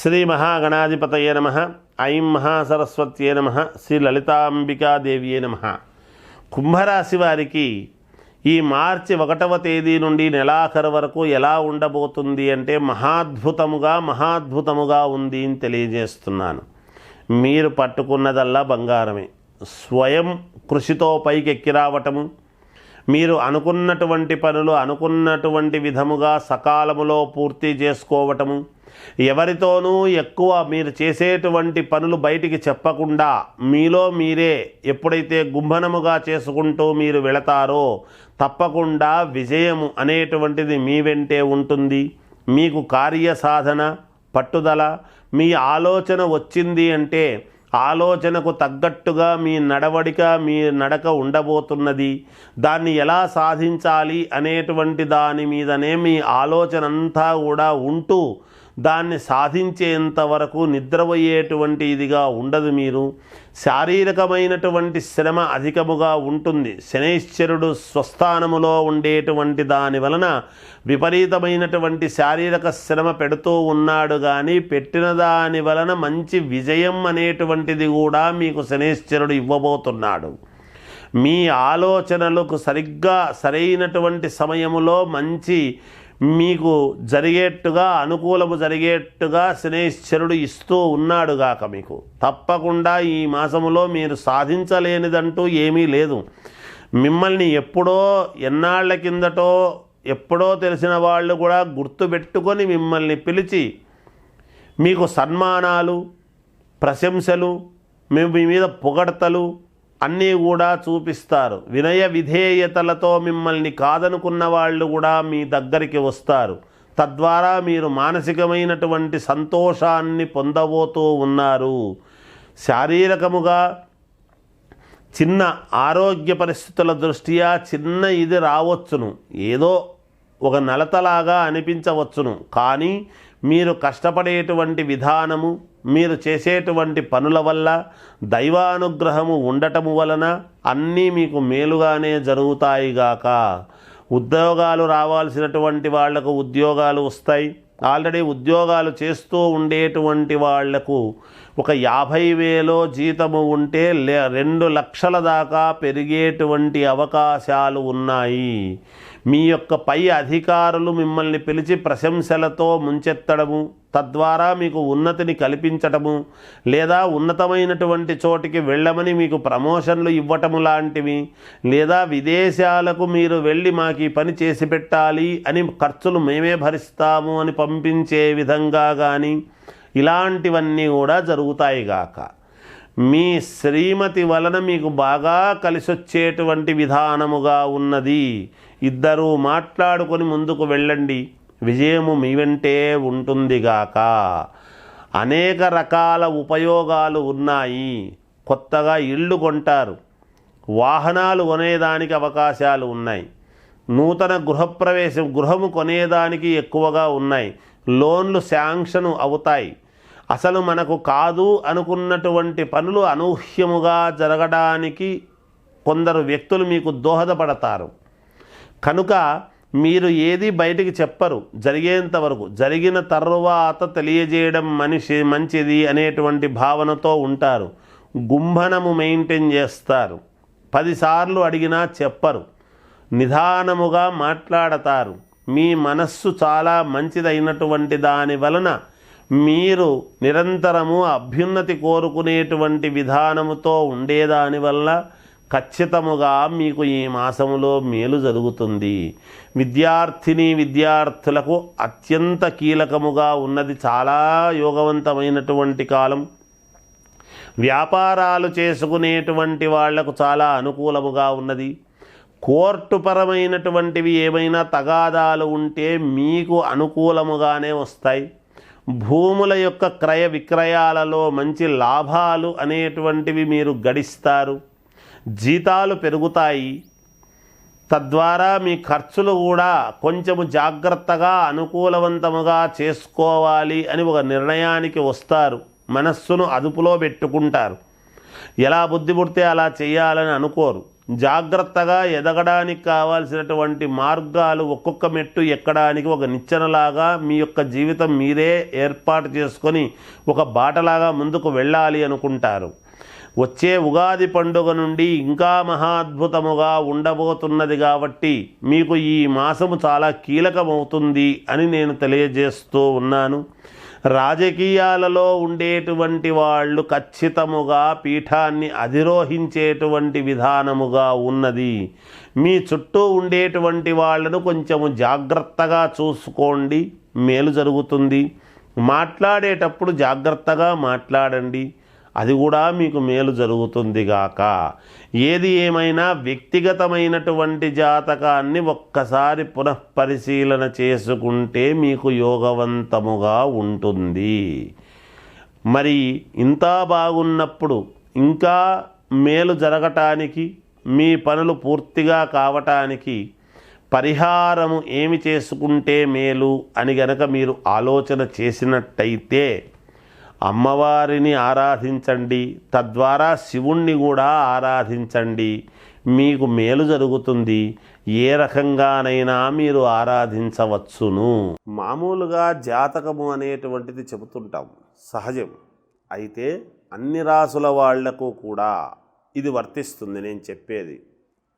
శ్రీ మహాగణాధిపతయే నమ. ఐం మహాసరస్వత్యే నమ. శ్రీ లలితాంబికాదేవియే నమ. కుంభరాశి వారికి ఈ మార్చి ఒకటవ తేదీ నుండి నెలాఖరు వరకు ఎలా ఉండబోతుంది అంటే మహాద్భుతముగా మహాద్భుతముగా ఉంది అని తెలియజేస్తున్నాను. మీరు పట్టుకున్నదల్లా బంగారమే. స్వయం కృషితో పైకెక్కి రావటము మీరు అనుకున్నటువంటి పనులు అనుకున్నటువంటి విధముగా సకాలములో పూర్తి చేసుకోవటము ఎవరితోనూ ఎక్కువ మీరు చేసేటువంటి పనులు బయటికి చెప్పకుండా మీలో మీరే ఎప్పుడైతే గుంభనముగా చేసుకుంటూ మీరు వెళతారో తప్పకుండా విజయము అనేటువంటిది మీ వెంటే ఉంటుంది. మీకు కార్యసాధన పట్టుదల మీ ఆలోచన వచ్చింది అంటే ఆలోచనకు తగ్గట్టుగా మీ నడవడిక మీ నడక ఉండబోతున్నది. దాన్ని ఎలా సాధించాలి అనేటువంటి దాని మీదనే మీ ఆలోచన అంతా కూడా ఉంటూ దాన్ని సాధించేంత వరకు నిద్రపోయేటువంటి ఇదిగా ఉండదు మీరు. శారీరకమైనటువంటి శ్రమ అధికముగా ఉంటుంది. శనైశ్వరుడు స్వస్థానములో ఉండేటువంటి దాని వలన విపరీతమైనటువంటి శారీరక శ్రమ పెడుతూ ఉన్నాడు కానీ పెట్టిన దాని వలన మంచి విజయం అనేటువంటిది కూడా మీకు శనైశ్వరుడు ఇవ్వబోతున్నాడు. మీ ఆలోచనలకు సరిగ్గా సరైనటువంటి సమయములో మంచి మీకు జరిగేట్టుగా అనుకూలము జరిగేట్టుగా శనేశ్వరుడు ఇస్తూ ఉన్నాడుగాక మీకు. తప్పకుండా ఈ మాసములో మీరు సాధించలేనిదంటూ ఏమీ లేదు. మిమ్మల్ని ఎప్పుడో ఎన్నాళ్ళ కిందటో ఎప్పుడో తెలిసిన వాళ్ళు కూడా గుర్తుపెట్టుకొని మిమ్మల్ని పిలిచి మీకు సన్మానాలు ప్రశంసలు మేము మీ మీద పొగడతలు అన్నీ కూడా చూపిస్తారు. వినయ విధేయతలతో మిమ్మల్ని కాదనుకున్న వాళ్ళు కూడా మీ దగ్గరికి వస్తారు. తద్వారా మీరు మానసికమైనటువంటి సంతోషాన్ని పొందబోతూ ఉన్నారు. శారీరకముగా చిన్న ఆరోగ్య పరిస్థితుల దృష్ట్యా చిన్న ఇది రావచ్చును. ఏదో ఒక నలతలాగా అనిపించవచ్చును. కానీ మీరు కష్టపడేటువంటి విధానము మీరు చేసేటువంటి పనుల వల్ల దైవానుగ్రహము ఉండటము వలన అన్నీ మీకు మేలుగానే జరుగుతాయిగాక ఉద్యోగాలు రావాల్సినటువంటి వాళ్ళకు ఉద్యోగాలు వస్తాయి. ఆల్రెడీ ఉద్యోగాలు చేస్తూ ఉండేటువంటి వాళ్ళకు ఒక యాభై వేలో జీతము ఉంటే లే రెండు లక్షల దాకా పెరిగేటువంటి అవకాశాలు ఉన్నాయి. మీ యొక్క పై అధికారులు మిమ్మల్ని పిలిచి ప్రశంసలతో ముంచెత్తడము తద్వారా మీకు ఉన్నతిని కల్పించటము లేదా ఉన్నతమైనటువంటి చోటికి వెళ్ళమని మీకు ప్రమోషన్లు ఇవ్వటము లాంటివి లేదా విదేశాలకు మీరు వెళ్ళి మాకు ఈ పని చేసి పెట్టాలి అని ఖర్చులు మేమే భరిస్తాము అని పంపించే విధంగా కానీ ఇలాంటివన్నీ కూడా జరుగుతాయి గాక. మీ శ్రీమతి వలన మీకు బాగా కలిసొచ్చేటువంటి విధానముగా ఉన్నది. ఇద్దరూ మాట్లాడుకొని ముందుకు వెళ్ళండి. విజయము మీ వెంటే ఉంటుందిగాక అనేక రకాల ఉపయోగాలు ఉన్నాయి. కొత్తగా ఇళ్ళు కొంటారు. వాహనాలు కొనేదానికి అవకాశాలు ఉన్నాయి. నూతన గృహప్రవేశం గృహము కొనేదానికి ఎక్కువగా ఉన్నాయి. లోన్లు శాంక్షన్ అవుతాయి. అసలు మనకు కాదు అనుకున్నటువంటి పనులు అనూహ్యముగా జరగడానికి కొందరు వ్యక్తులు మీకు దోహదపడతారు. కనుక మీరు ఏది బయటికి చెప్పరు. జరిగేంత వరకు. జరిగిన తర్వాత తెలియజేయడం మనిషి మంచిది అనేటువంటి భావనతో ఉంటారు. గుంభనము మెయింటైన్ చేస్తారు. పదిసార్లు అడిగినా చెప్పరు. నిదానముగా మాట్లాడతారు. మీ మనస్సు చాలా మంచిదైనటువంటి దాని వలన మీరు నిరంతరము అభ్యున్నతి కోరుకునేటువంటి విధానముతో ఉండేదాని వల్ల ఖచ్చితముగా మీకు ఈ మాసములో మేలు జరుగుతుంది. విద్యార్థిని విద్యార్థులకు అత్యంత కీలకముగా ఉన్నది చాలా యోగవంతమైనటువంటి కాలం. వ్యాపారాలు చేసుకునేటువంటి వాళ్ళకు చాలా అనుకూలముగా ఉన్నది. కోర్టుపరమైనటువంటివి ఏమైనా తగాదాలు ఉంటే మీకు అనుకూలముగానే వస్తాయి. భూముల యొక్క క్రయ విక్రయాలలో మంచి లాభాలు అనేటువంటివి మీరు గడిస్తారు. జీతాలు పెరుగుతాయి. తద్వారా మీ ఖర్చులు కూడా కొంచెము జాగ్రత్తగా అనుకూలవంతముగా చేసుకోవాలి అని ఒక నిర్ణయానికి వస్తారు. మనస్సును అదుపులో పెట్టుకుంటారు. ఎలా బుద్ధి పుడితే అలా చేయాలని అనుకోరు. జాగ్రత్తగా ఎదగడానికి కావాల్సినటువంటి మార్గాలు ఒక్కొక్క మెట్టు ఎక్కడానికి ఒక నిచ్చెనలాగా మీ యొక్క జీవితం మీరే ఏర్పాటు చేసుకొని ఒక బాటలాగా ముందుకు వెళ్ళాలి అనుకుంటారు. వచ్చే ఉగాది పండుగ నుండి ఇంకా మహాద్భుతముగా ఉండబోతున్నది కాబట్టి మీకు ఈ మాసము చాలా కీలకమవుతుంది అని నేను తెలియజేస్తూ ఉన్నాను. రాజకీయాలలో ఉండేటువంటి వాళ్ళు ఖచ్చితముగా పీఠాన్ని అధిరోహించేటువంటి విధానముగా ఉన్నది. మీ చుట్టూ ఉండేటువంటి వాళ్ళను కొంచెము జాగ్రత్తగా చూసుకోండి. మేలు జరుగుతుంది. మాట్లాడేటప్పుడు జాగ్రత్తగా మాట్లాడండి. అది కూడా మీకు మేలు జరుగుతుంది గాక. ఏది ఏమైనా వ్యక్తిగతమైనటువంటి జాతకాన్ని ఒక్కసారి పునఃపరిశీలన చేసుకుంటే మీకు యోగవంతముగా ఉంటుంది. మరి ఇంత బాగున్నప్పుడు ఇంకా మేలు జరగటానికి మీ పనులు పూర్తిగా కావటానికి పరిహారము ఏమి చేసుకుంటే మేలు అని గనక మీరు ఆలోచన చేసినట్టయితే అమ్మవారిని ఆరాధించండి తద్వారా శివుణ్ణి కూడా ఆరాధించండి. మీకు మేలు జరుగుతుంది. ఏ రకంగానైనా మీరు ఆరాధించవచ్చును. మామూలుగా జాతకము అనేటువంటిది చెబుతుంటాం. సహజం. అయితే అన్ని రాసుల వాళ్ళకు కూడా ఇది వర్తిస్తుంది నేను చెప్పేది.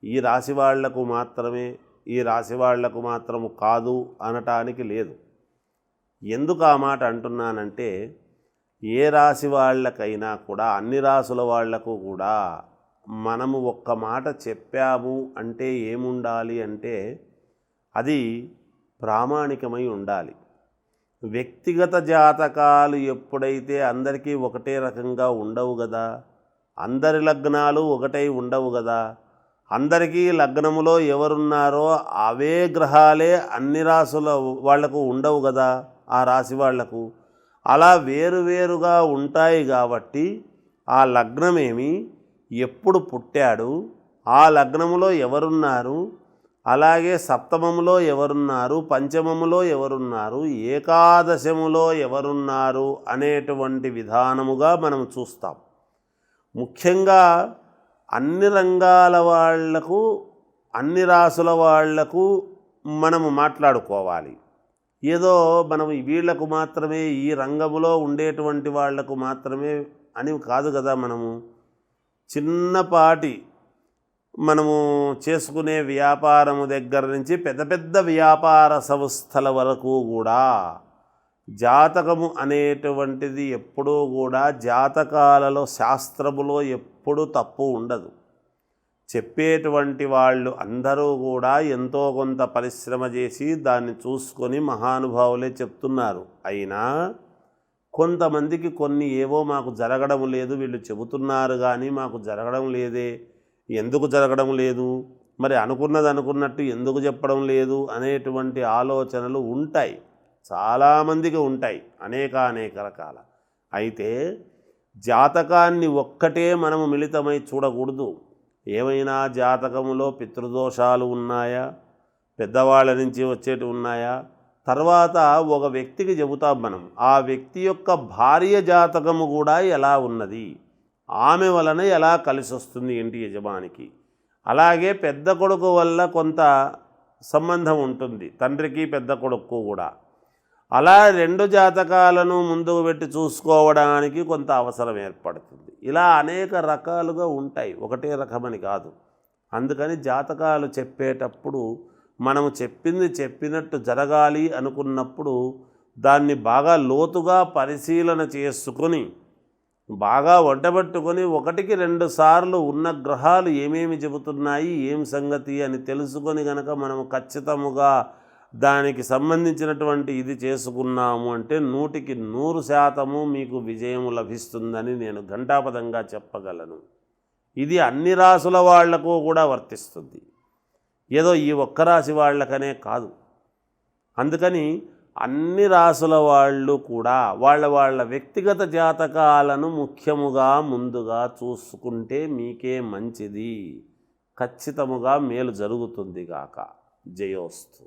ఈ రాశి వాళ్ళకు మాత్రమే ఈ రాశి వాళ్ళకు మాత్రము కాదు అనటానికి లేదు. ఎందుకు ఆ మాట అంటున్నానంటే ఏ రాశి వాళ్ళకైనా కూడా అన్ని రాసుల వాళ్ళకు కూడా మనము ఒక్క మాట చెప్పాము అంటే ఏముండాలి అంటే అది ప్రామాణికమై ఉండాలి. వ్యక్తిగత జాతకాలు ఎప్పుడైతే అందరికీ ఒకటే రకంగా ఉండవు కదా అందరి లగ్నాలు ఒకటై ఉండవు కదా అందరికీ లగ్నములో ఎవరున్నారో అవే గ్రహాలే అన్ని రాసుల వాళ్ళకు ఉండవు కదా ఆ రాశి వాళ్ళకు అలా వేరువేరుగా ఉంటాయి కాబట్టి ఆ లగ్నమేమి? ఎప్పుడు పుట్టాడు? ఆ లగ్నములో ఎవరున్నారు? అలాగే సప్తమములో ఎవరున్నారు? పంచమములో ఎవరున్నారు? ఏకాదశములో ఎవరున్నారు? అనేటువంటి విధానముగా మనం చూస్తాం. ముఖ్యంగా అన్ని రంగాల వాళ్ళకు అన్ని రాసుల వాళ్ళకు మనము మాట్లాడుకోవాలి. ఏదో మనం వీళ్ళకు మాత్రమే ఈ రంగములో ఉండేటువంటి వాళ్ళకు మాత్రమే అని కాదు కదా మనము. చిన్నపాటి మనము చేసుకునే వ్యాపారము దగ్గర నుంచి పెద్ద పెద్ద వ్యాపార సంస్థల వరకు కూడా జాతకము అనేటువంటిది ఎప్పుడూ కూడా జాతకాలలో శాస్త్రములో ఎప్పుడూ తప్పు ఉండదు. చెప్పేటువంటి వాళ్ళు అందరూ కూడా ఎంతో కొంత పరిశ్రమ చేసి దాన్ని చూసుకొని మహానుభావులే చెప్తున్నారు. అయినా కొంతమందికి కొన్ని ఏవో మాకు జరగడం లేదు వీళ్ళు చెబుతున్నారు కానీ మాకు జరగడం లేదే. ఎందుకు జరగడం లేదు? మరి అనుకున్నది అనుకున్నట్టు ఎందుకు చెప్పడం లేదు అనేటువంటి ఆలోచనలు ఉంటాయి. చాలామందికి ఉంటాయి అనేక అనేక రకాల. అయితే జాతకాన్ని ఒక్కటే మనము మిళితమై చూడకూడదు. ఏమైనా జాతకములో పితృదోషాలు ఉన్నాయా? పెద్దవాళ్ళ నుంచి వచ్చేటి ఉన్నాయా? తర్వాత ఒక వ్యక్తికి చెబుతాం మనం ఆ వ్యక్తి యొక్క భార్య జాతకము కూడా ఎలా ఉన్నది? ఆమె వలన ఎలా కలిసి వస్తుంది ఇంటి యజమానికి? అలాగే పెద్ద కొడుకు వల్ల కొంత సంబంధం ఉంటుంది తండ్రికి పెద్ద కొడుకు కూడా. అలా రెండు జాతకాలను ముందుకు పెట్టి చూసుకోవడానికి కొంత అవసరం ఏర్పడుతుంది. ఇలా అనేక రకాలుగా ఉంటాయి. ఒకటే రకమని కాదు. అందుకని జాతకాలు చెప్పేటప్పుడు మనము చెప్పింది చెప్పినట్టు జరగాలి అనుకున్నప్పుడు దాన్ని బాగా లోతుగా పరిశీలన చేసుకొని బాగా వంటబెట్టుకొని ఒకటికి రెండు సార్లు ఉన్న గ్రహాలు ఏమేమి చెబుతున్నాయి ఏం సంగతి అని తెలుసుకొని గనక మనము ఖచ్చితముగా దానికి సంబంధించినటువంటి ఇది చేసుకున్నాము అంటే నూటికి నూరు శాతము మీకు విజయం లభిస్తుందని నేను ఘంటాపదంగా చెప్పగలను. ఇది అన్ని రాసుల వాళ్ళకు కూడా వర్తిస్తుంది. ఏదో ఈ ఒక్క రాశి వాళ్ళకనే కాదు. అందుకని అన్ని రాసుల వాళ్ళు కూడా వాళ్ళ వాళ్ళ వ్యక్తిగత జాతకాలను ముఖ్యముగా ముందుగా చూసుకుంటే మీకే మంచిది. ఖచ్చితముగా మేలు జరుగుతుంది గాక. జయోస్తు.